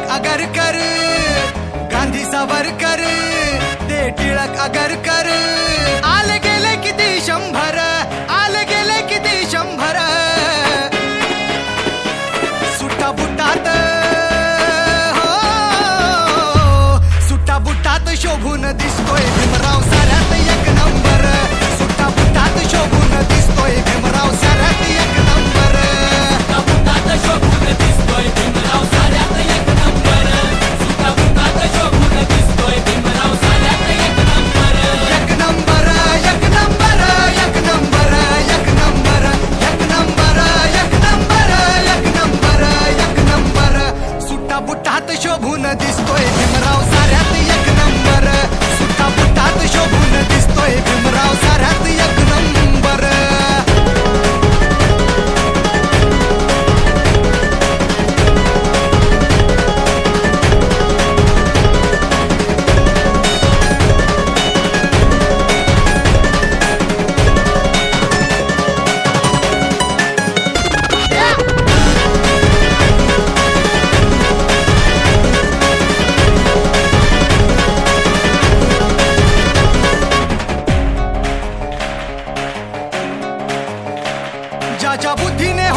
टिळक आगरकर गांधी सावरकर ते टिळक आगरकर आले गेले किती शंभर आले गेले किती शंभर. सुट्टा बुटात हो सुट्टा बुटात शोभून दिसतोय भीमराव साऱ्यात एक नंबर. सुट्टा बुटात शोभून दिसतोय भीमराव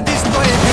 destroy it